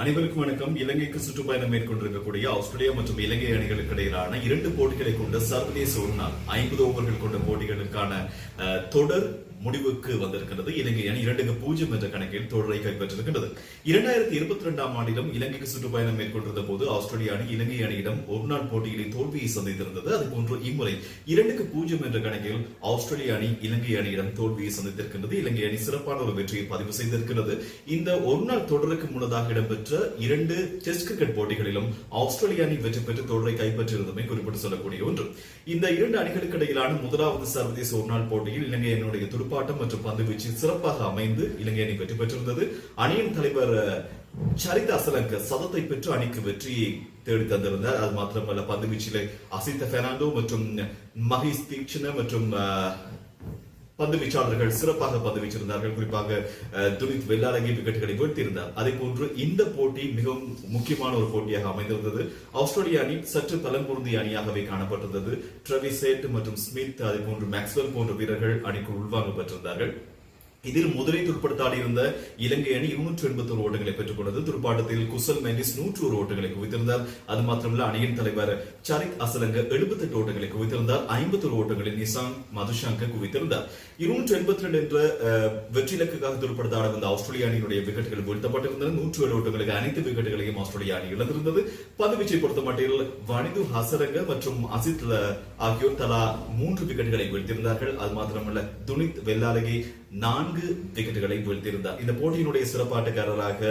அனைவருக்கும் வணக்கம். இலங்கைக்கு சுற்றுப்பயணம் மேற்கொண்டிருக்கக்கூடிய ஆஸ்திரேலியா மற்றும் இலங்கை அணிகளுக்கு இடையிலான இரண்டு போட்டிகளை கொண்ட சர்வதேச ஒரு நாள் ஐம்பது ஓவர்கள் கொண்ட போட்டிகளுக்கான தொடர் முடிவுக்கு வந்திருக்கிறது இலங்கை அணி இரண்டுக்கு பூஜ்ஜியம் என்ற கணக்கில் தொடரை கைப்பற்றிருக்கின்றது. இரண்டாயிரத்தி இருபத்தி இரண்டாம் ஆண்டிலும் இலங்கைக்கு சுற்றுப்பயணம் மேற்கொண்டிருந்த போது ஆஸ்திரேலிய அணி இலங்கை அணியிடம் ஒருநாள் போட்டியிலே தோல்வியை சந்தித்திருந்தது. அதுபோன்று இம்முறை இரண்டுக்கு பூஜ்ஜியம் என்ற கணக்கில் ஆஸ்திரேலிய அணி இலங்கை அணியிடம் தோல்வியை சந்தித்திருக்கின்றது. இலங்கை அணி சிறப்பான ஒரு வெற்றியை பதிவு செய்திருக்கிறது இந்த ஒருநாள் தொடருக்கு முன்னதாக இடம்பெற்ற இரண்டு டெஸ்ட் கிரிக்கெட் போட்டிகளிலும் ஆஸ்திரேலிய அணி வெற்றி பெற்று தொடரை கைப்பற்றியிருந்தமை குறிப்பிட்டு சொல்லக்கூடிய ஒன்று. இந்த இரண்டு அணிகளுக்கு இடையிலான முதலாவது சர்வதேச ஒருநாள் போட்டியில் இலங்கை அணியுடைய துடுப்பாட்டம் மற்றும் பந்துவீச்சு சிறப்பாக அமைந்து இலங்கை அணி வெற்றி பெற்றிருந்தது. அணியின் தலைவர் அஹ், சரித் அசலங்க சதத்தை பெற்று அணிக்கு வெற்றியை தேடி தந்திருந்தார். அது மாத்திரமல்ல பந்துவீச்சிலே அசித்த பெர்னாண்டோ மற்றும் மஹிஸ் தீக்ஷண மற்றும் பந்து வீச்சாளர்கள் சிறப்பாக பந்து வீச்சிருந்தார்கள் குறிப்பாக அஹ், துனித் வெள்ளாரங்கி விக்கெட்டுகளை வீழ்த்தியிருந்தார். அதே போன்று இந்த போட்டி மிகவும் முக்கியமான ஒரு போட்டியாக அமைந்திருந்தது. ஆஸ்திரேலிய அணி சற்று பலம் பொருந்திய அணியாகவே காணப்பட்டிருந்தது. ட்ரெவிஸ் மற்றும் ஸ்மித் அதே போன்று மேக்ஸ்வெல் போன்ற வீரர்கள் அணிக்குள் உள்வாங்கப்பட்டிருந்தார்கள் இதில் முதலை துடுப்படுத்தாடி இருந்த இலங்கை அணி இருநூற்று எண்பத்தி ஒரு ஓட்டங்களை பெற்றுக் கொண்டது துடுப்பாட்டத்தில் குசல் மெண்டிஸ் நூற்று ஒரு ஓட்டங்களை குவித்திருந்தார். அது மாத்திரமல்ல அணியின் தலைவர் சரித் அசலங்க எழுபத்தி எட்டு ஓட்டங்களை குவித்திருந்தார். ஐம்பத்தி ஒரு ஓட்டங்களை நிசாங் மதுஷாங்க குவித்திருந்தார். இருநூற்று எண்பத்தி ரெண்டு என்ற வெற்றி இலக்குக்காக துடுப்படுத்தாட வந்த ஆஸ்திரேலிய அணியினுடைய விக்கெட்டுகள் வீழ்த்தப்பட்டிருந்தன. நூற்று ஏழு ஓட்டங்களுக்கு அனைத்து விக்கெட்டுகளையும் ஆஸ்திரேலிய அணி இழந்திருந்தது. பந்துவீச்சை பொறுத்த மட்டில் வனிது ஹசரங்க மற்றும் அசித் ஆகியோர் தலா மூன்று விக்கெட்டுகளை வீழ்த்தியிருந்தார்கள். அது மாத்திரமல்ல துனித் வெள்ளாலகி நான் நான்கு விக்கெட்டுகளை வீழ்த்தியிருந்தார். இந்த போட்டியினுடைய சிறப்பாட்டக்காரராக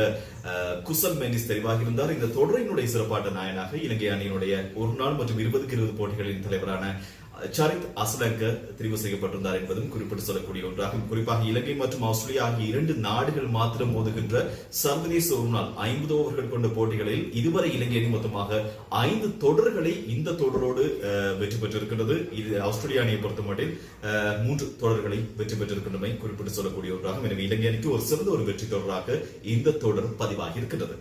குசல் மெண்டிஸ் தெரிவாகியிருந்தார் இந்த தொடரினுடைய சிறப்பாட்ட நாயனாக இலங்கை அணியினுடைய ஒரு நாள் மற்றும் இருபதுக்கு இருபது போட்டிகளின் தலைவரான சரித் அசலங்க தெரிவு செய்யப்பட்டிருந்தார் என்பதும் குறிப்பிட்டு சொல்லக்கூடிய ஒன்றாகும். குறிப்பாக இலங்கை மற்றும் ஆஸ்திரேலியா ஆகிய இரண்டு நாடுகள் மாத்திரம் மோதுகின்ற சர்வதேச ஒரு நாள் ஐம்பது ஓவர்கள் கொண்ட போட்டிகளில் இதுவரை இலங்கை அணி மொத்தமாக ஐந்து தொடர்களை இந்த தொடரோடு வெற்றி பெற்றிருக்கின்றது. இது ஆஸ்திரேலியா அணியை பொறுத்தமட்டில் மூன்று தொடர்களை வெற்றி பெற்றிருக்கின்றமை குறிப்பிட்டு சொல்லக்கூடிய ஒன்றாகும். எனவே இலங்கை அணிக்கு ஒரு சிறந்த ஒரு வெற்றி தொடராக இந்த தொடர் பதிவாகி இருக்கின்றது